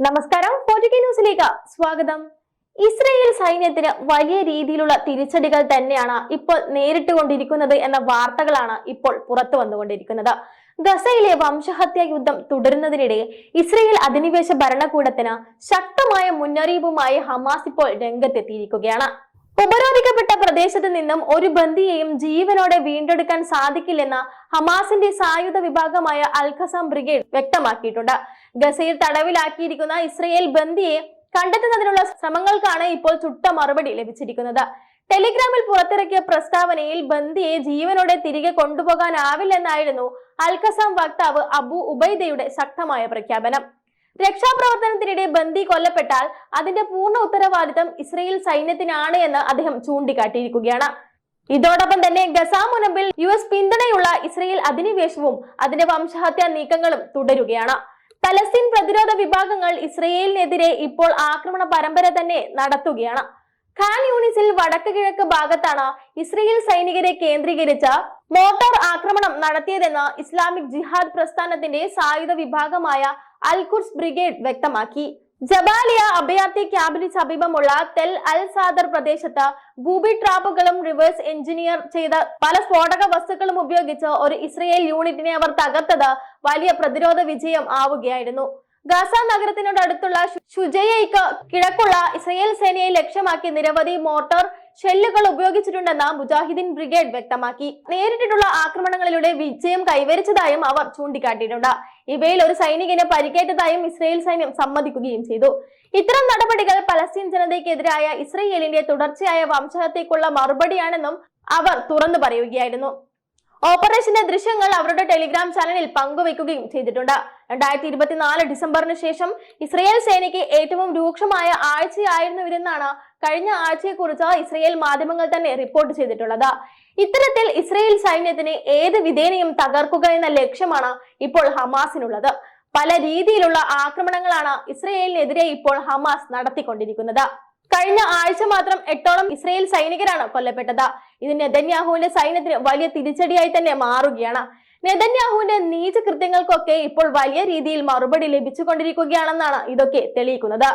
നമസ്കാരം. ന്യൂസിലേക്ക് സ്വാഗതം. ഇസ്രയേൽ സൈന്യത്തിന് വലിയ രീതിയിലുള്ള തിരിച്ചടികൾ തന്നെയാണ് ഇപ്പോൾ നേരിട്ട് കൊണ്ടിരിക്കുന്നത് എന്ന വാർത്തകളാണ് ഇപ്പോൾ പുറത്തു വന്നുകൊണ്ടിരിക്കുന്നത്. ഗസയിലെ വംശഹത്യാ യുദ്ധം തുടരുന്നതിനിടെ ഇസ്രയേൽ അധിനിവേശ ഭരണകൂടത്തിന് ശക്തമായ മുന്നറിയിപ്പുമായി ഹമാസ് ഇപ്പോൾ രംഗത്തെത്തിയിരിക്കുകയാണ്. ഉപരോധിക്കപ്പെട്ട പ്രദേശത്ത് നിന്നും ഒരു ബന്ദിയെയും ജീവനോടെ വീണ്ടെടുക്കാൻ സാധിക്കില്ലെന്ന് ഹമാസിന്റെ സായുധ വിഭാഗമായ അൽഖസാം ബ്രിഗേഡ് വ്യക്തമാക്കിയിട്ടുണ്ട്. ഗസയിൽ തടവിലാക്കിയിരിക്കുന്ന ഇസ്രയേൽ ബന്ദിയെ കണ്ടെത്തുന്നതിനുള്ള ശ്രമങ്ങൾക്കാണ് ഇപ്പോൾ ചുട്ട മറുപടി ലഭിച്ചിരിക്കുന്നത്. ടെലിഗ്രാമിൽ പുറത്തിറക്കിയ പ്രസ്താവനയിൽ ബന്ദിയെ ജീവനോടെ തിരികെ കൊണ്ടുപോകാനാവില്ലെന്നായിരുന്നു അൽഖസാം വക്താവ് അബു ഉബൈദയുടെ ശക്തമായ പ്രഖ്യാപനം. രക്ഷാപ്രവർത്തനത്തിനിടെ ബന്ദി കൊല്ലപ്പെട്ടാൽ അതിന്റെ പൂർണ ഉത്തരവാദിത്തം ഇസ്രയേൽ സൈന്യത്തിനാണ് എന്ന് അദ്ദേഹം ചൂണ്ടിക്കാട്ടിയിരിക്കുകയാണ്. ഇതോടൊപ്പം തന്നെ ഗസ മുനമ്പിൽ യു എസ് പിന്തുണയുള്ള ഇസ്രയേൽ അധിനിവേശവും അതിന്റെ വംശഹത്യാ നീക്കങ്ങളും തുടരുകയാണ്. പലസ്തീൻ പ്രതിരോധ വിഭാഗങ്ങൾ ഇസ്രയേലിനെതിരെ ഇപ്പോൾ ആക്രമണ പരമ്പര തന്നെ നടത്തുകയാണ്. ഖാൻ യൂണിസിൽ വടക്ക് കിഴക്ക് ഭാഗത്താണ് ഇസ്രയേൽ സൈനികരെ കേന്ദ്രീകരിച്ച മോട്ടോർ ആക്രമണം നടത്തിയതെന്ന് ഇസ്ലാമിക് ജിഹാദ് പ്രസ്ഥാനത്തിന്റെ സായുധ വിഭാഗമായ അൽഖുർസ് ബ്രിഗേഡ് വ്യക്തമാക്കി. ജബാലിയ അഭയാർത്ഥി ക്യാമ്പിന് സമീപമുള്ള തെൽ അൽ സാദർ പ്രദേശത്ത് ഗൂബി ട്രാപ്പുകളും റിവേഴ്സ് എഞ്ചിനീയർ ചെയ്ത പല സ്ഫോടക വസ്തുക്കളും ഉപയോഗിച്ച് ഒരു ഇസ്രയേൽ യൂണിറ്റിനെ അവർ തകർത്തത് വലിയ പ്രതിരോധ വിജയം ആവുകയായിരുന്നു. ഗാസ നഗരത്തിനോടടുത്തുള്ള ഷുജയ്ക്ക് കിഴക്കുള്ള ഇസ്രയേൽ സേനയെ ലക്ഷ്യമാക്കി നിരവധി മോട്ടോർ ഷെല്ലുകൾ ഉപയോഗിച്ചിട്ടുണ്ടെന്ന് മുജാഹിദീൻ ബ്രിഗേഡ് വ്യക്തമാക്കി. നേരിട്ടിട്ടുള്ള ആക്രമണങ്ങളിലൂടെ വിജയം കൈവരിച്ചതായും അവർ ചൂണ്ടിക്കാട്ടിയിട്ടുണ്ട്. ഇവയിൽ ഒരു സൈനികന് പരിക്കേറ്റതായും ഇസ്രയേൽ സൈന്യം സമ്മതിക്കുകയും ചെയ്തു. ഇത്തരം നടപടികൾ പലസ്തീൻ ജനതയ്ക്കെതിരായ ഇസ്രയേലിന്റെ തുടർച്ചയായ വംശഹത്യക്കുള്ള മറുപടിയാണെന്നും അവർ തുറന്നു പറയുകയായിരുന്നു. ഓപ്പറേഷന്റെ ദൃശ്യങ്ങൾ അവരുടെ ടെലിഗ്രാം ചാനലിൽ പങ്കുവെക്കുകയും ചെയ്തിട്ടുണ്ട്. രണ്ടായിരത്തി ഇരുപത്തിനാല് ഡിസംബറിന് ശേഷം ഇസ്രയേൽ സേനയ്ക്ക് ഏറ്റവും രൂക്ഷമായ ആഴ്ചയായിരുന്നു ഇതെന്നാണ് കഴിഞ്ഞ ആഴ്ചയെ കുറിച്ച് ഇസ്രയേൽ മാധ്യമങ്ങൾ തന്നെ റിപ്പോർട്ട് ചെയ്തിട്ടുള്ളത്. ഇത്തരത്തിൽ ഇസ്രയേൽ സൈന്യത്തിന് ഏത് വിധേനയും തകർക്കുക എന്ന ലക്ഷ്യമാണ് ഇപ്പോൾ ഹമാസിനുള്ളത്. പല രീതിയിലുള്ള ആക്രമണങ്ങളാണ് ഇസ്രയേലിനെതിരെ ഇപ്പോൾ ഹമാസ് നടത്തിക്കൊണ്ടിരിക്കുന്നത്. കഴിഞ്ഞ ആഴ്ച മാത്രം എട്ടോളം ഇസ്രയേൽ സൈനികരാണ് കൊല്ലപ്പെട്ടത്. ഇത് നെതന്യാഹുവിന്റെ സൈന്യത്തിന് വലിയ തിരിച്ചടിയായി തന്നെ മാറുകയാണ്. നെതന്യാഹുവിന്റെ നീച കൃത്യങ്ങൾക്കൊക്കെ ഇപ്പോൾ വലിയ രീതിയിൽ മറുപടി ലഭിച്ചുകൊണ്ടിരിക്കുകയാണെന്നാണ് ഇതൊക്കെ തെളിയിക്കുന്നത്.